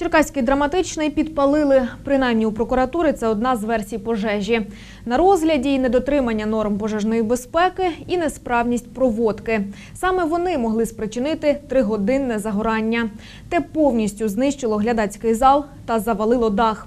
Черкаський драматичний підпалили. Принаймні у прокуратури це одна з версій пожежі. На розгляді і недотримання норм пожежної безпеки і несправність проводки. Саме вони могли спричинити тригодинне загорання. Те повністю знищило глядацький зал та завалило дах.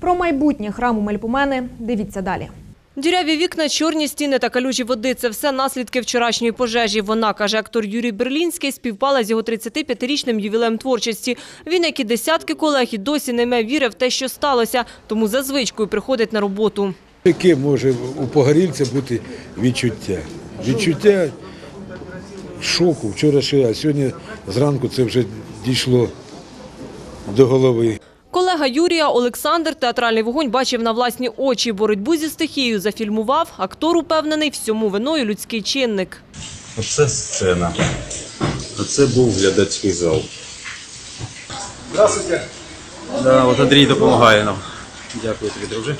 Про майбутнє храму Мельпомени дивіться далі. Діряві вікна, чорні стіни та калюжі води – це все наслідки вчорашньої пожежі. Вона, каже актор Юрій Берлінський, співпала з його 35-річним ювілеєм творчості. Він, як і десятки колег, і досі не віри в те, що сталося, тому за звичкою приходить на роботу. Яке може у погорільця бути відчуття? Відчуття шоку вчора ще, а сьогодні зранку це вже дійшло до голови. Колега Юрія Олександр театральний вогонь бачив на власні очі. Боротьбу зі стихією зафільмував. Актор упевнений, всьому виною людський чинник. Оце сцена. А це був глядацький зал. Да, от Андрій допомагає нам. Дякую тобі, друже.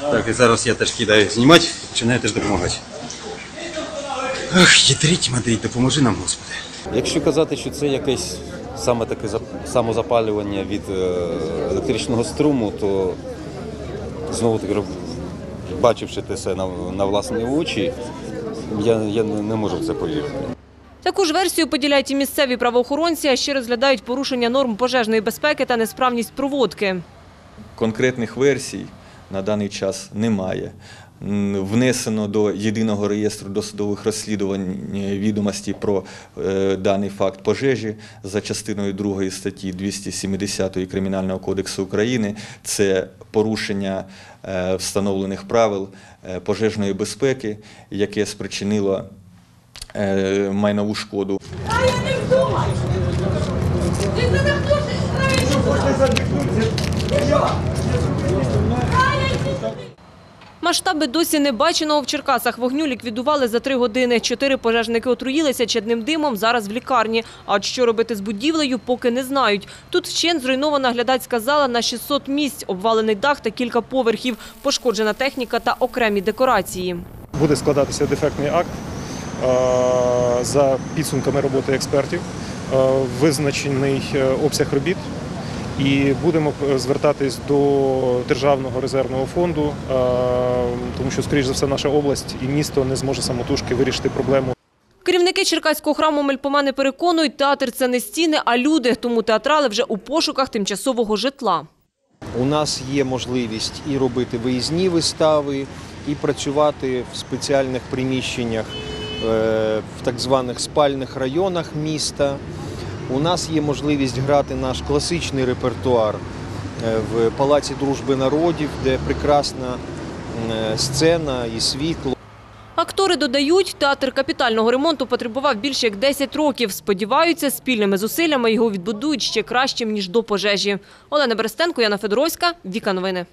Так, і зараз я теж кидаю знімати, починаю теж допомагати. Ах, єдріть, Андрій, допоможи нам, Господи. Якщо казати, що це якесь саме таке самозапалювання від е, електричного струму, то знову таки бачивши те все на, на власні очі, я, я не не можу в це повірити. Таку ж версію поділяють і місцеві правоохоронці, а ще розглядають порушення норм пожежної безпеки та несправність проводки. конкретних версій на даний час немає. Внесено до єдиного реєстру досудових розслідувань е, відомості про е, даний факт пожежі за частиною 2 статті 270 Кримінального кодексу України. Це порушення е, встановлених правил пожежної безпеки, яке спричинило майнову шкоду. А я не вдумаю! Масштаби досі не баченого в Черкасах. Вогню ліквідували за три години. Чотири пожежники отруїлися чадним димом, зараз в лікарні. А що робити з будівлею, поки не знають. Тут вщент зруйнована глядацька зала на 600 місць, обвалений дах та кілька поверхів, пошкоджена техніка та окремі декорації. буде складатися дефектний акт за підсумками роботи експертів, визначений е, обсяг робіт. І будемо е, звертатись до Державного резервного фонду, е, тому що, скоріш за все, наша область і місто не зможе самотужки вирішити проблему Керівники Черкаського храму Мельпомени переконують, театр – це не стіни, а люди. Тому театрали вже у пошуках тимчасового житла. У нас є можливість і робити виїзні вистави, і працювати в спеціальних приміщеннях е, в так званих спальних районах міста. У нас є можливість грати наш класичний репертуар е, в Палаці дружби народів, де прекрасна е, сцена і світло. Актори додають, театр капітального ремонту потребував більше як 10 років. Сподіваються, спільними зусиллями його відбудують ще кращим, ніж до пожежі. Олена Берестенко, Яна Федоровська, Віка Новини.